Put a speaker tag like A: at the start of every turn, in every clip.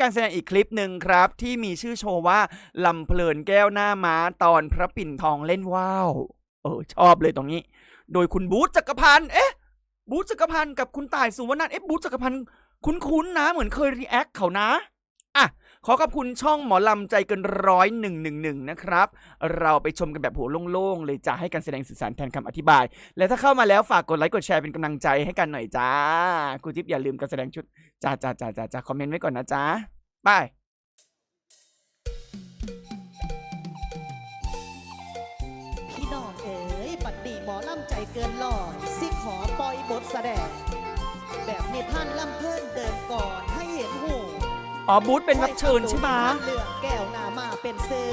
A: การแสดงอีกคลิปหนึ่งครับ ที่มีชื่อโชว์ว่าลำเพลินแก้วหน้าม้าตอนพระปิ่นทองเล่นว่าวเออชอบเลยตรงนี้ โดยคุณบูธจักรพันธ์เอ๊ะ บูธจักรพันธ์กับคุณต่ายสุวรรณันเอ๊ะบูธจักรพันธ์คุ้นๆนะ เหมือนเคยรีแอคเขานะอะ ขอขอบคุณช่องหมอลำใจเกินร้อยหนึ่งหนึ่งหนึ่งนะครับ เราไปชมกันแบบหัวโล่งๆ เลยจะให้การแสดงสื่อสารแทนคำอธิบาย และถ้าเข้ามาแล้วฝากกดไลค์กดแชร์เป็นกำลังใจให้กันหน่อยจ้าครูจิ๊บอย่าลืมการแสดงชุดจ้าจ้าจ้าจ้าจ้าคอมเมนต์ไว้ก่อนนะจ้าบาย
B: พี่น้องเอ๋ยปัดดีหมอลำใจเกินลอยสิขอปล่อยบทแสดง แบบนิท่านลำเพิ่นเดินก่อนให้เห็นหู
A: อ๋อบูธเป็นรับเชิญใช่ไหม
B: เรื่องแก้วหน้ามาเป็นเซอ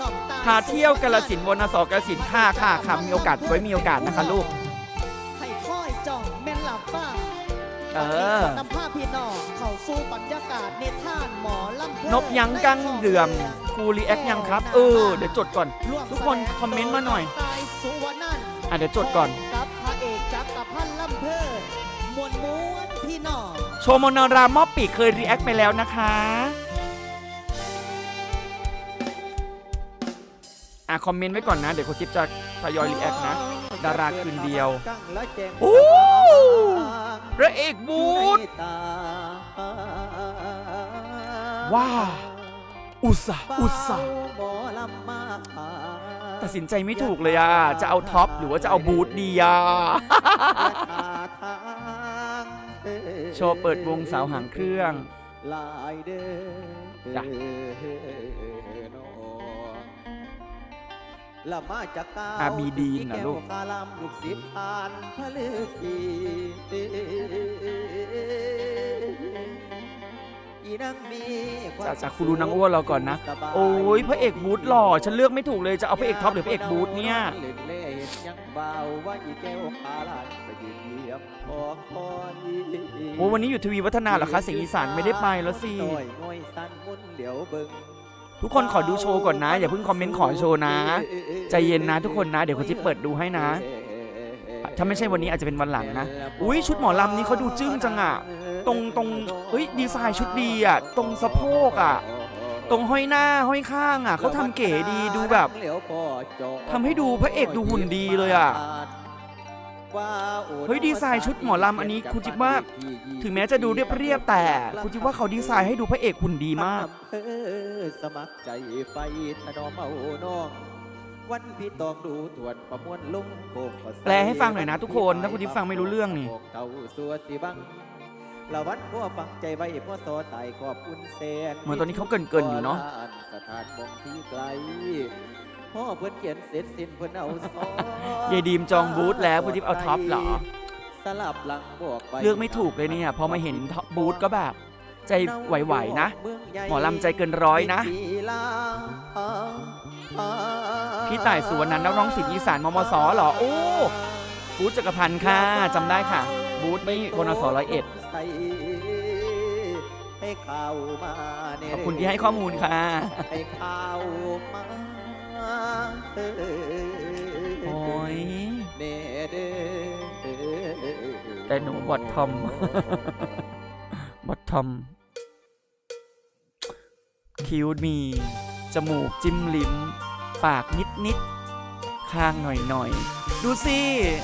B: น้องตา
A: พาเที่ยวกาลสินธุ์วนสกาลสินธุ์ค่ะค่ะค่ะมีโอกาสไว้มีโอกาสนะคะลูก
B: ให้คอยจ้องแม่นหลับฟัง
A: เออ
B: นำผ้าพี่น้องเข้าสู่บรรยากาศนิทานหมอล่ำเพิ่
A: นบยังกั้งเดือมครูรีแอคยังครับ เออ เดี๋ยวจดก่อน
B: ร่วม
A: ทุกคนคอมเมนต์มาหน่อย
B: ตายสุวรรณันท์
A: อะเดี๋ยวจดก่อน
B: กั
A: โชว์โมนารามอบปีกเคยรีแอคไปแล้วนะคะอะคอมเมนต์ไว้ก่อนนะ เดี๋ยวโคชจิ๊บจะทยอยรีแอคนะ ดาราคืนเดียวโอ้พระเอกบูธว้าอุตส่าห์อุตส่าห์ตัดสินใจไม่ถูกเลยอะ จะเอาท็อปหรือว่าจะเอาบูธดีอะ โชว์เปิดวงสาวหางเครื่อง
B: ลายเด้อ
A: จ้ะ
B: ละมาจากกา
A: อาบีดีนน่ะลูก
B: แวกาลำลูกศิษย์ผ่านพระฤาษีอีนังมีควม
A: จากจากครูดูนางอ้วนเราก่อนนะ
B: สบาย
A: โอ้ยพระเอกบูธหล่อ ฉันเลือกไม่ถูกเลยจะเอาพระเอกท็อปหรือพระเอกบูธเนี่ย
B: ล่นเล่เห็นยังเบาว่าอีแก้วขาลานไปยืนเหยียบพอคอย
A: โอ้วันนี้อยู่ทวีวัฒนาเหรอคะเสียงอีสานไม่ได้ไปแล้วสิ
B: ต้อยง่อยสั้นมุนเหลียวเบิ่ง
A: ทุกคนขอดูโชว์ก่อนนะ อย่าเพิ่งคอมเมนต์ขอโชว์นะใจเย็นนะทุกคนนะ เดี๋ยวคุณจิ๊บเปิดดูให้นะ ถ้าไม่ใช่วันนี้อาจจะเป็นวันหลังนะ อุ้ยชุดหมอลำนี้เขาดูจึ้งจังอะ ตรงตรงเฮ้ยดีไซน์ชุดดีอะ ตรงสะโพกอะ ตรงห้อยหน้าห้อยข้างอะเขาทำเก๋ดีดูแบบทำให้ดูพระเอกดูหุ่นดีเลยอะเฮ้ยดีไซน์ชุดหมอลำอันนี้คุณจิ๊บว่าถึงแม้จะดูเรียบๆแต่คุณคิดว่าเขาดีไซน์ให้ดูพระเอกหุ่นดีมาก
B: อำเภอสมัครใจไฟถนอมเอาน้องวันพี่ตองดูตรวจประมวลลงโคกก็ใส่
A: แปลให้ฟังหน่อยนะทุกคนถ้าคุณที่ฟังไม่รู้เรื่องนี่
B: เต่าสัวสิบัง ละวันพ่อฟังใจไว้พ่อโซตายขอบคุณแสน
A: เหมือนตอนนี้เขาเกินๆอยู่เนาะ
B: สถานมองที่ไกลพ่อเพิ่นเขียนเสร็จสิ้นเพิ่นเอาซอยา
A: ยดีมจองบูธแล้วคุณทิพย์เอาท็อปเหรอ
B: สลับหลังบอกไป
A: เลือกไม่ถูกเลยเนี่ยพอมาเห็นท็อปบูธก็แบบ ใจไหวๆนะ หมอลำใจเกินร้อยนะ พี่ต่ายสุวรรณันท์นักร้องศิลป์อีสานมมสเหรอ โอ้บูธจักรพันธ์ค่ะจำได้ค่ะ บูธนี่บนสร้อยเอ็ด
B: ให้ข่าวมาเน่
A: ขอบคุณที่ให้ข้อมูลค่ะ
B: ให้ข่าวมา
A: โอ้ย
B: เน่เด้อ
A: แต่หนูบอททอมบอททอม คิ้วมี จมูกจิ้มลิ้ม ปากนิดนิด ๆคางหน่อยหน่อยๆ ดูสิ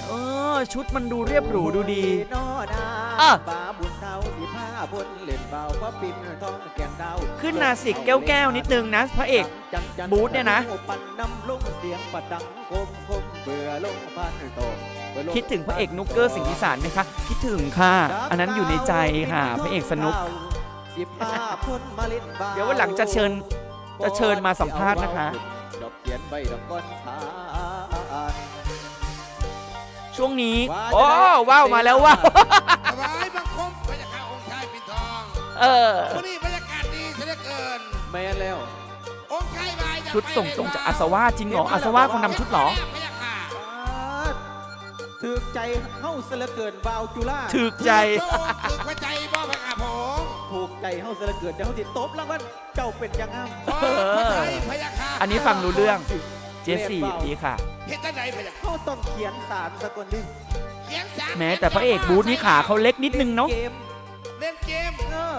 A: เออ ชุดมันดูเรียบหรูดูดี
B: นอนา
A: อะ
B: บาบุญเทาสิผ้าบนเล่นเบาพระปิ่นทองแก่นดาว
A: ขึ้นนาสิกแก้วแก้วๆนิดนึงนะพระเอกบูธเนี่ยนะ
B: ปันน้ำลงเสียงประดังคมคมเบื่อลงพันโตเบื่อล
A: คิดถึงพระเอกนุกเกอร์สิงห์อีสานไหมคะคิดถึงค่ะ อันนั้นอยู่ในใจค่ะ พระเอกสนุก
B: สิบห้าพ้นมาลินบา
A: เดี๋ยววันหลังจะเชิญ จะเชิญมาสัมภาษณ์นะคะ
B: ดอกเขียนใบดอกก้อนขา
A: ช่วงนี้ โอ้ว้าวมาแล้วว้าว
C: ถวายบังคมพระยาค่ะองค์ชายปิ่นทอง
A: เออ
C: วันนี้บรรยากาศดีเสียเหลือเกิน
B: แม่นแล้ว
C: องค์ชายบาย
A: ชุดส่งตรงจากอาสวาจริงเหรออาสวาคนนำชุดเหรอ
C: พระยาค่ะ
B: ถือใจเฮาเสยเหลือเกินวาวจุฬา
A: ถึกใจ
C: ถูกหัวใจบ่พระอาผม
B: ถูกใจเฮาเสยเหลือเกินจะเฮาสิตบรางวัลเจ้าเป็นยังงาม
C: ขอพระไทยพระยาค่ะ
A: อันนี้ฟังรู้เรื่อง เจสซี่ดีค่ะ
C: เฮ็ดจังไดพระยา
B: เขาต้องเขียนสารสักคนหนึง
C: เขียนสาร
A: แม้แต่พระเอกบูธนี่ขาเขาเล็กนิดนึงเนาะ
B: เกม
C: เล่นเกม
B: เออ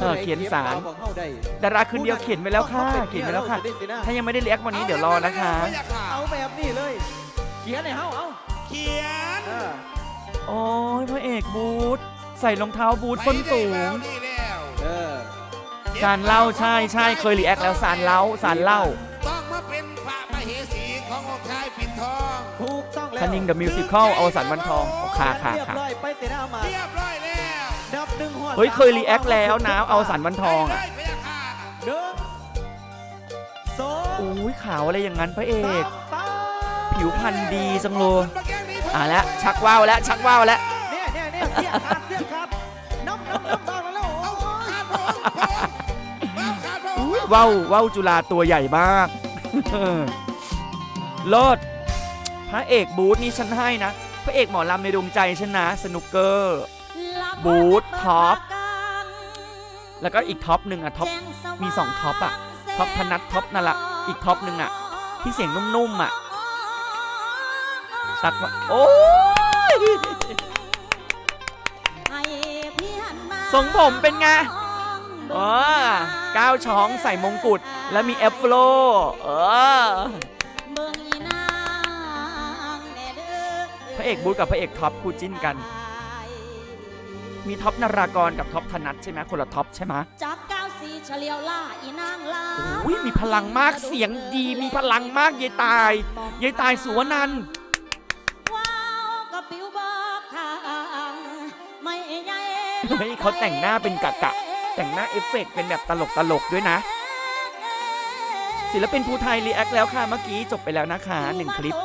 A: เออเขียนสาร
B: บอกเข้าได้
A: ดาราคืนเดียวเขียนไปแล้วค่ะ
B: ต้องมา
A: เขียนไปแล้วค่ะ
B: เมียเราสิได้สินะ
A: ถ้ายังไม่ได้เรียกวันนี้เดี๋ยวรอนะคะ
C: พยาค่ะ
B: เอาแบบนี้เลย เขียนให้เฮาเอา
C: เขียน
B: เออ
A: โอ้ยพระเอกบูธใส่รองเท้าบูธส้นสูง
C: ไปได้แล้วนี่แล้ว
B: เออ
A: สารเล่าใช่ใช่เคยรีแอคแล้วสารเล่าสารเล่า
C: ต้อง คัน
A: นิงเดอะมิวสิคลเอาสันวันทองโอ้ค่ะค่ะ
B: เรียบ
A: ค่ะ
B: ร้อยไปเสนามา
C: เรียบร้อยแล้ว
B: ดับหนึ่งหัว
A: เฮ้ยเคยรีแอคแล้วนะเอาสันวันทองอะ
C: ไปเลยพยาค่ะ
B: หนึ่งสอง
A: โอ้ยขาวอะไรอย่างนั้นพระเอก
B: สามไป
A: ผิวพรรณดีจังเลย
C: คุณมาแกล้งนี่ผม
A: อะแล้วชักว่าวแล้วชักว่าวแล้ว
B: เนี่ยเนี่ยเนี่ยเสียขาดเสียขาดน้ำน้ำน้ำบางแล้ว
C: เอา
B: โอ้ย
C: ขาดพระองค์พระองค์เอาขาดพระองค์
A: ว่าวว่าวจุฬาตัวใหญ่มาก โลด พระเอกบูธนี่ฉันให้นะ พระเอกหมอลำในดวงใจฉันนะ สนุกเกอร์ บูธท็อป แล้วก็อีกท็อปหนึ่งอะท็อป มีสองท็อปอะท็อปธนัทท็อปนั่นละ อีกท็อปหนึ่งอะที่เสียงนุ่มๆอะชักว่าโอ้ยทรงผมเป็นไงอ๋อก้าวช้องใส่มงกุฎ แล้วมีแอฟโฟลเออพ ระเอกบูธกับพระเอกท็อปคู่จิ้นกัน มีท็อปนารากรกับท็อปธนัทใช่ไหมคนละท็อปใช่ไหม
D: จากเก้าสี่เฉลียวล่าอีนางลา
A: โอ้ยมีพลังมากเสียงดี มีพลังมากยายตายยายตายสุวนันท์
D: ว้าวกระปิวบอกทางไม่ใหญ่
A: เฮ้ยเขาแต่งหน้าเป็นกะกะ แต่งหน้าเอฟเฟกต์เป็นแบบตลกตลกๆด้วยนะ ศิลปินภูไทยรีแอคแล้วค่ะเมื่อกี้จบไปแล้วนะคะหนึ่งคลิป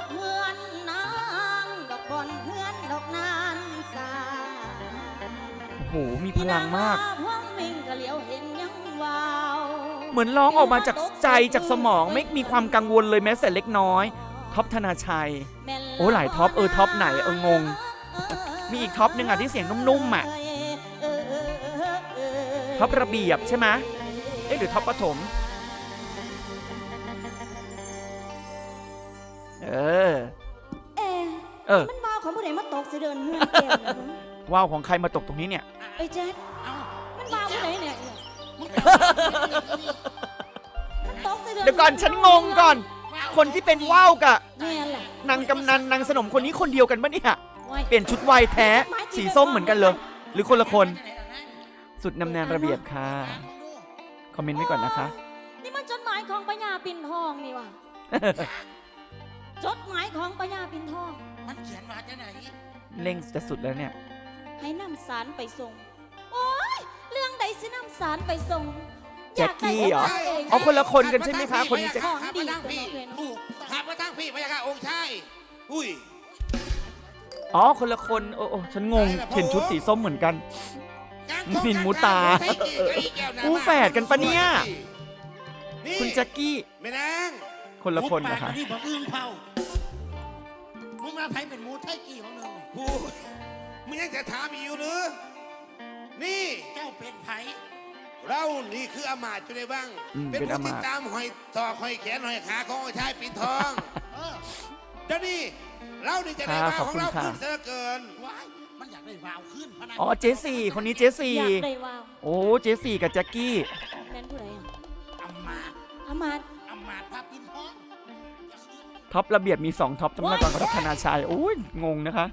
A: หมีพลังมาก
D: พวงมิงกะเหลียวเห็นยังว้าว
A: เหมือนร้องออกมาจากใจจากสมองไม่มีความกังวลเลยแม้แต่เล็กน้อยท็อปธนาชัย
D: แม่น
A: โอ้หลายท็อปเออท็อปไหนเอองง มีอีกท็อปหนึ่งอะที่เสียงนุ่มๆอะท็อประเบียบใช่ไหมเอ๊ะหรือท็อปปฐมเออ
D: เอ๊ะ
A: เอ
D: สิเดินเฮือนเก่งนะ
A: ว่าวของใครมาตกตรงนี้เนี่ย
D: ไอ้เจ๊ดมันว้าวผู้ใดเนี่ยตกสิเดิน
A: เดี๋ยวก่อนฉันงงก่อน คนที่เป็นว่าวกะ
D: แม่นแหละ
A: นางกำนันนางสนมคนนี้คนเดียวกันปะเนี่ย
D: ไว้
A: เปลี่ยนชุดไวายแท้ สีส้มเหมือนกันเลย หรือคนละคน สุดนำแนนระเบียบค่ะ คอมเมนต์ไว้ก่อนนะคะ
D: นี่มันจดหมายของปัญญาปิ่นทองนี่ว่ะ จดหมายของปัญญาปิ่นทอง
C: มันเขียนมาจะไหน
A: เร่งจะสุดแล้วเนี่ย
D: ให้นำสารไปส่ง โอ้ยเรื่องใดสินำสารไปส่ง
A: แจ็คกี้เหรอ
D: ยากได้
A: เอาคนละคนกันใช่ไหมคะ คนนี้จะ
D: ของ
C: ขับ
D: ดี
C: มาตั้งพี่
D: ตัวเนาะ
C: ลูกขับมาตั้งพี่พยาค่ะองค์ชายอุ้ย
A: อ๋อ คนละคน โอ้โอ้ฉันงงเห็นชุดสีส้มเหมือนกันมินมุตาคู่แฝดกันปะเนี่ย คุณแจ็คกี้
C: แม่นาง
A: คนละคนนะคะ
E: นี่บอกอึ้งเผามึงมาไผเป็นหมูไทยกี่ของมึง
C: กูมึงยังจะถามอีกอยู่หรือนี่
E: เจ้าเป็นไผ
C: เรานี่คืออามาตย์อยู่ในบ้าง
A: อืม
C: เป็น
A: เป็น
C: ผู้
A: อามา
C: ติ
A: ต
C: ด
A: ย์
C: ตามหอยต่อหอยแขนหอยขาขององค์ชายปิ่นทอง
E: เออ
C: เจ้านี่เรานี่จะได้
A: ค่ะ
C: มา
A: ขอบ
C: ของ
A: คุณ
C: เรา
A: ค่ะ
C: ขึ้นเสียเกิน
E: ว้ายมันอยากได้วาวขึ้นพนัน
A: อ๋อเจสซี่คนนี้เจสซี่
D: อยากได้ว่าว
A: โอ้เจสซี่กับแจ็คกี้
D: แม่นผู้ใดอะ
E: อำมาตย์
D: อามาตย์
E: อำมาตย์พาปินท้องอย่าขึ้น
A: ท็อประเบียบมีสองท็อปจำนวนก่อนกับท็อปธนาชัยโอ้ยงงนะคะ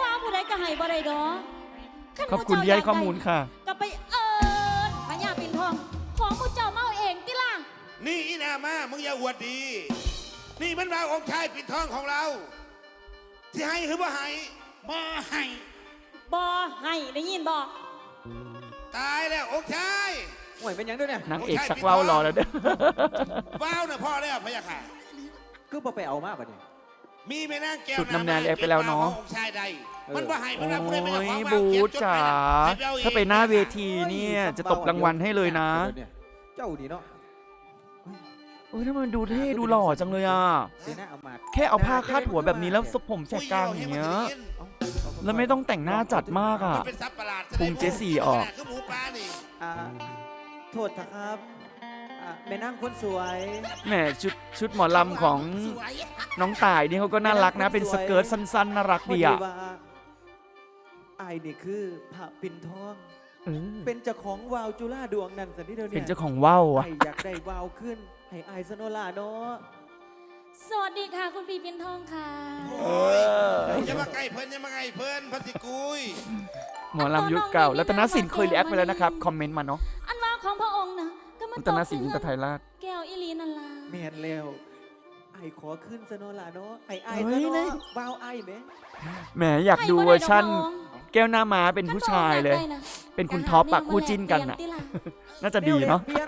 D: ว่าวผู้ใดก็ให้บ่ได้ดอกน
A: ขอบคุณ
D: ผู้
A: ที่
D: เจ้า
A: ให้ข้อมูลค่ะ
D: ก็ไปเอิญพญาปิ่นทอง ของผู้เจ้าเมาเองติล่ะ
C: นี่อีนามามึงอย่าอวดดี นี่มันว่าองค์ชายปิ่นทองของเรา ที่ให้หรือว่าให้
E: บ่ให้
D: บ่ให้ได้ยินบ่
C: ตายแล้วองค์ชาย
B: ห่วยเป็นหยังด้วยเนี่ย
A: นางเอกสักว่าวรอแล้วเด้อ
C: ว้าวนะพ่อแล้วพะยะค่ะ
B: คือบ่ไปเอามาบัดนี้
C: มีแม่นางแก้ว
A: สุดนำแนนเรียกไปแล้วเนาะ
C: ก็บมขององค์ชายใด
B: เออ
C: มันว่าให้มันว่าผู้ใดไม่ได้ขอ
A: โอ้ย
C: ว่า
A: บู
C: เขียน
A: ธ
C: จด
A: จ๋า
C: ให้ไปเอเอง
A: ถ้าไปหน้าเวทีเนี่ยจะตบรางวัลให้เลยนะ
B: เจ้าดีเนาะ
A: โอ้ยทำไมมันดูเท่ดูหล่อจังเลยอะ
B: เสียหน้าเอามา
A: แค่เอาผ้าคาดหัวแบบนี้แล้วสผมแสกกลางอย่างเงี้ยแล้วไม่ต้องแต่งหน้าจัดมากอะ
C: มันเป็นซับประหลาด
A: พุงเจสี่ออก
C: คือหมูปลานี่
B: อ่าโทษนะครับอ่า แม่นั่งคนสวย
A: แหมชุดชุดหมอลำของ
E: สวย
A: น้องต่ายนี่เขาก็น่ารักนะ เป็นสเกิร์ตสั้นๆน่ารัก
B: พอ
A: ดี
B: ดี
A: อะ
B: ว่าไอายนี่คือพระปิ่นทอง
A: เออ
B: เป็นเจ้าของวาวจุฬาดวงนั่นสันนิเดียว
A: เป็
B: เนี่
A: น
B: ย
A: เจ้าของว่าวอะ
B: ไออยากได้วาวขึ้น ให้ไอายสโนลาเนาะ
D: สวัสดีค่ะ คุณปีปินทองค่ะ
C: โอ้ยอย่ามาใกล้เพิ่นอย่ามาใกล้เพิ่นพัสิกุย
A: หมอลำยุคเก่ารัตนสินเคยรีแอคไปแล้วนะครับ คอมเมนต์มาเนาะ
D: มา
A: รัตนสินอินทรไทยราช
D: แก้วอิลีนันลา
B: แมนแล้วไอขอขึ้นสโนลาเนาะไอไอ
A: เฮ้
B: ส
A: ย
B: โน
A: นี่
B: วาวไอไหม
A: แหมอยากดูเวอร์ชั่น แก้วหน้าม้าเป็นผู้ชายเลย เป็นคุณท็อปอะคู่จิ้นกันอะน่าจะดีเนาะ
B: แวแลกปลี่ย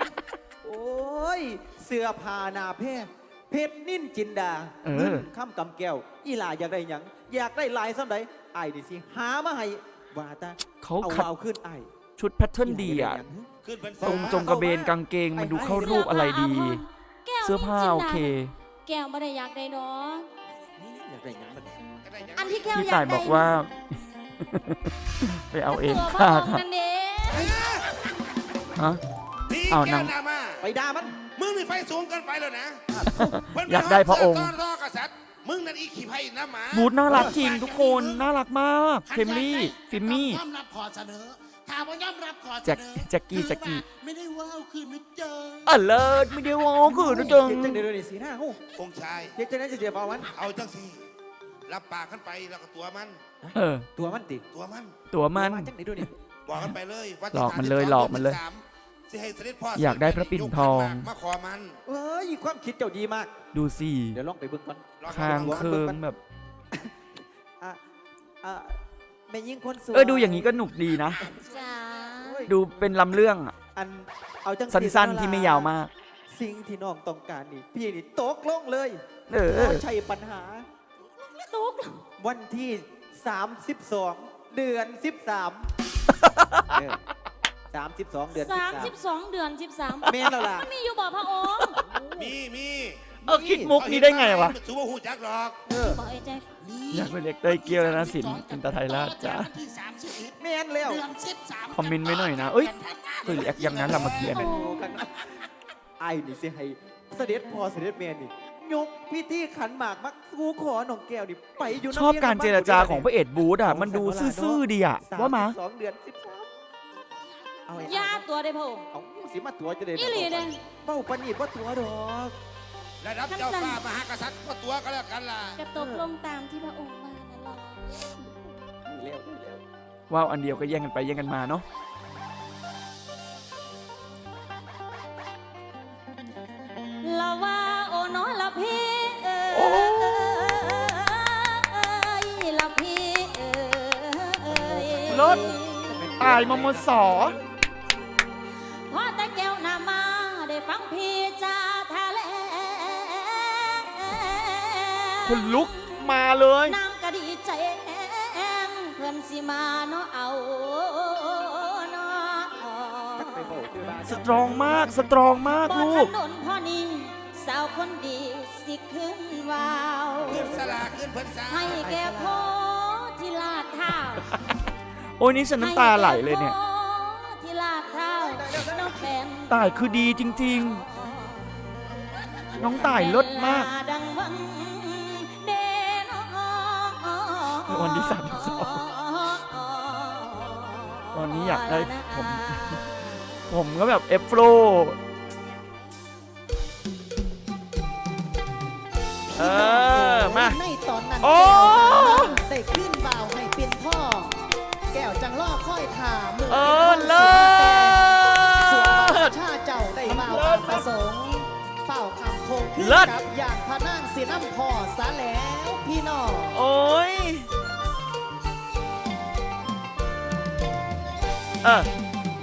B: โอ้ยเสื้อผ้าหนาเพศเพชรนิ่นจินดา
A: เออ
B: งินข้ามกำแก้ว อีหลาอยากได้หยังอยากได้ลายซ้ำใดไอ้ดิสิหามาให้ว่าแตา
A: เขา
B: เอา
A: ขัด
B: วาวขึ้นไอ้
A: ชุดแพทเทิร์นดีอะ
B: ยากไหยัง
C: ขึ้นเพิ่น
A: ตรงจงกระเบนกางเกงมันดูเข้ารูปอะไรดี เสื้อผ้าโอเค
D: แก้วไม่ได้อยากได้ดอก
B: อยากได้หยังมัน
D: อันที่แก้ว
A: พี่
D: อยา
A: ต่าย
D: กได้
A: บอกว่า ไปเอาเอง
D: ตัวพระ
A: ค่ะ
D: องค์นั่นเอง
A: ฮะ
C: พี่
A: เอา
C: แก้
A: นาง
C: วหนามา
B: ไปด่ามัน
C: มึงนี่ไฟสูงเกินไปแล้วนะเพิ่น
A: อยากได้พระองค์
C: ต้อนรอกษัตริย์มึงนั่นอีขี้ไผ่หน้าหมา
A: บูธน่ารักจริงทุกคน น่ารักมากเฟมลี่ ฟิมมี่
E: ย่อมรับขอเสนอ ถามว่าย่อมรับขอเส
A: แจ็คน
E: อ
A: แจ็คกี้แจ็คกี้
E: คือว่าไม่ได้ว้าวคือนึกเจอ
A: อะเลิศไม่ได้วอคือนะจัง
B: เฮ็ดจังเดี๋ยวนี้สีหน้าหู
C: องค์ชาย
B: เฮ็ดจังนั้นจะเสียเปล่ามัน
C: เอาจังสิรับปากกันไปแล้วก็ตัวมัน
A: เออ
B: ตัวมันติ
C: ตัวมัน
A: ตัวมันา
B: จังเดี๋ยวนี้
C: บอกกันไปเลยว่า
A: หลอกมันเลยหลอกมันเลย
C: สิให้เสด็จพ่อ
A: อ
C: อยา
A: กได้พระปิ่นทอง
C: มาขอมัน
B: เอ้ยความคิดเจ้าดีมาก
A: ดูสิ
B: เดี๋ยวลองไปเบิ่งก่อน
C: ลอง
A: คาง
C: ลอง
A: เคิงแบบ
B: อะอะ แม่ยิ่งคนสวย
A: เออดูอย่างนี้ก็หนุกดีนะ
D: จ้า
A: ดูเป็นลำเรื่องอะ
B: อันเอาจัง
A: สั้นๆที่ไม่ยาวมาก
B: สิ่งที่น้องต้องการนี่พี่นี่ตกลงเลย
A: เออ
B: บ่ใช่ปัญหา
D: ตุ๊ก
B: วันที่ 32 เดือน 13เออ32 เดือน
D: สามสิบสองเดือนสิบสาม
B: 13แม่นแล้วล่ะ
D: มันมีอยู่บ่พระองค์
C: มีมี
A: เออคิดมุกนี้ได้ไงวะ
C: สูบหูจักหรอก
B: เออ
D: บอกไอ้แจ็ค
E: นี่
A: อยากเป็นเด็กเต้ยเกี้ยวแล้วนะสินอินตไทยราชจ้า
E: วันที่สามสิบเอ็ด
B: แม่นแล้ว
E: เดือนสิบสาม
A: คอมเมนต์ไว้หน่อยนะ เอ้ยเคยรีแอคอย่างนั้นละเมื่อกี้
B: เป็นโมกันนะไอ้นี่สิให้เสด็จพ่อเสด็จแม่นี่ยกพิธีขันหมากมักสู้ขอหนองแก้วนี่ไปอยู่
A: ชอบการเจรจาของพระเอกบูธอะมันดูซื่อๆดีอะว่ามา
B: สองเดือนสิบสามเอาไอ้
D: ยาตัวได้พระองค์
B: เอาสิมาตัวจะได้
D: อีหลีเด้
B: เป้าปันนี่ว่าตัวดอก
C: ระดับเจ้าฟ้ามหากษัตริย์ก็ตัวก็แล้วกันล่ะ
D: กระตกลงตามที่พระองค์ว่านั่นหรอ
B: เร็วเร็ว
A: ว่าวอันเดียวก็แย่งกันไปแย่งกันมาเนาะ
D: ละว่าโอ้นอละพี่เอ้ยละพี่เอ้ย
A: รถตายมมสอ คุณลุกมาเลย
D: นางก็ดีใจแองเพื่อนสิมาเนาะเอาเนาะ
B: ไปโบกอยู่บ้าน
A: สตรองมากสตรองมาก
D: บ่
A: ลู
D: ทั
A: ก
D: นโดนพ่อนิ่งสาวคนดีสิขึ้นวาว
C: ขึ้นสลาขึ้นเพิ่นสา
D: ให้แก่พ่อที่ลาดเท้า
A: โอ้ยนี่ฉันน้ำตาไหลเลยเนี่ย
D: ให้แก่พ่อที่ลาดเท้าน้องแฟน
A: ตายคือดีจริง ๆ น้องตายเลิศมาก
D: ดังวังเด
A: วันที่สามสิบสองตอนนี้อยากได้ผม ผมก็แบบเอฟโฟรเออ มา
B: ในตอนนั้น
A: โอ้
B: ได้ขึ้นบ่าวให้เป็นพ่อ แก้วจังล่อค่อยถามมื
A: เออ เลิ
B: ส่วน
A: ศ
B: ชาเจ้าได้บ่าว
A: เลิ
B: ตา
A: ศ
B: มประสงค์เฝ้าคำคงขึ้น
A: เลิศ
B: กับอย่างพระนางสีน้ำพ่อสาแล้วพี่น้อง
A: โอ้ย เออ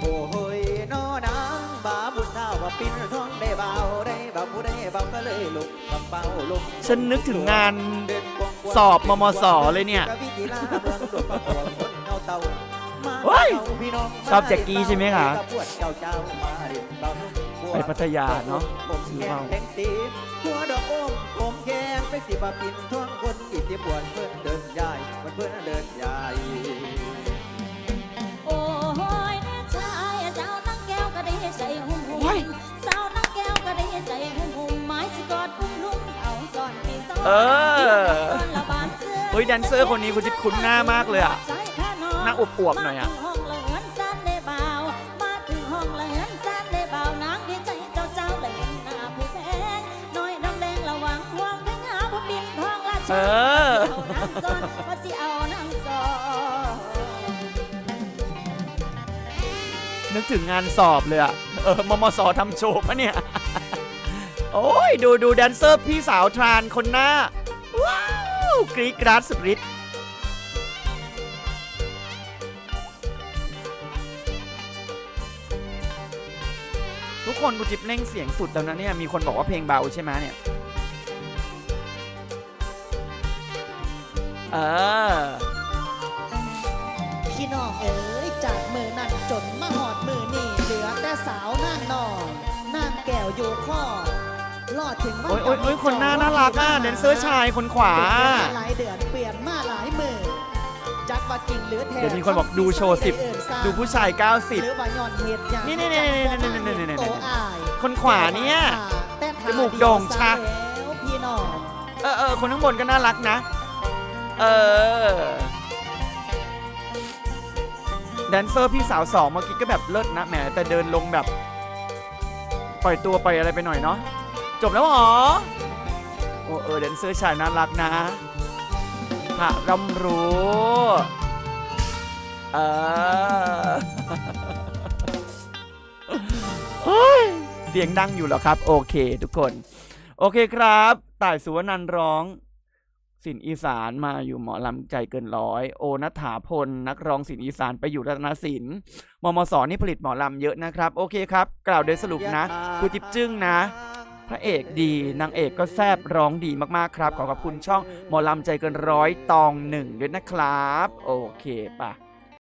B: โอ้โหยนอนางบาบุญเท่าว่าปิ้นท้องได้เบาได้เบาผู้ได้เบาก็เลยลุกกำเป้าลุก
A: ฉันนึกถึงงาน
B: เดินกวงๆ
A: สอบมมสเลยเนี่ย
B: กวิธีลาเมืองหลวงพระโขนคนเอาเต่ามา
A: เฮ้ย
B: เอาพี่น้อง
A: ชอบแจ็คกี้ใช่ไหมคะ
B: กับพวกเจ้าเจ้ามาเรียนเบา
A: ไปพัทยาเนอะ
B: ผม
A: ซื้อ
B: แก
A: เบา
B: งแทงตีหัวดอกโอ้มผมแกงไปสิบาปินท่วงคนอีสิบวนเพื่อนเดินยายมันเพื่อนเดินยาย
D: เออ
A: เฮ้ยแดนเซอร์คนนี้คุณจิ๊บคุ้นหน้ามากเลยอะหน้าอวบๆหน่อยอะ
D: เอ
A: อ
D: นึ
A: กถึงงานสอบเลยอะ เออ มมสทำโชว์ปะเนี่ย โอ้ย ดูดูแดนเซอร์พี่สาวทรานคนหน้า ว้าว กรีดกราดสุดฤทธิ์ทุกคนกูจิบเร่งเสียงสุดแล้วนะเนี่ย มีคนบอกว่าเพลงเบาใช่ไหมเนี่ย เออ
B: พี่น้องเอ๋ยจากมือนั่นจนมาหอดมือนี่เหลือแต่สาวนั่งนอนนั่งแก้วอยู่ข้อ รอดถึงวัน
A: โอ้ยโอ้ยโอ้ยคนหน้าน่ารักอะแดนเซอร์ชายคนขวา
B: เปลี่ยนมาหลายเดือนเปลี่ยนมาหลายมือจักว่าจริงหรือแท้
A: เดี๋ยวมีคนบอกดูโชว์สิบ
B: เอิ้นซ่า
A: ดูผู้ชาย
B: หรือว่าย้อนเหตุอย่าง
A: นี่นี่นี่นี่นี่นี่นี่นี่
B: โตอาย
A: 90คนขวาเนี่ย
B: แต่ทา
A: จมูกโด่งชัก
B: แล้วพี่น้อง
A: เออเออคนข้างบนก็น่ารักนะ เออแดนเซอร์พี่สาวสองเมื่อกี้ก็แบบเลิศนะแหมแต่เดินลงแบบ ปล่อยตัวไปล่อยอะไรไปหน่อยเนาะ จบแล้วหรอ โอ้เออแดนเซอร์ชายน่ารักนะพระร่ำรู้ เออเฮ้ยเสียงดังอยู่เหรอครับ โอเค ทุกคน โอเคครับต่ายสุวรรณันร้องสินอีสานมาอยู่หมอลำใจเกินร้อย โอนัฐถาพล นักร้องสินอีสานไปอยู่รัตนศิลป์มมสนี่ผลิตหมอลำเยอะนะครับ โอเคครับ กล่าวโดยสรุปนะครูจิ๊บจึ้งนะ พระเอกดีนางเอกก็แซบร้องดีมากๆครับ ขอขอบคุณช่องหมอลำใจเกินร้อยตองหนึ่งด้วยนะครับ โอเคป่ะ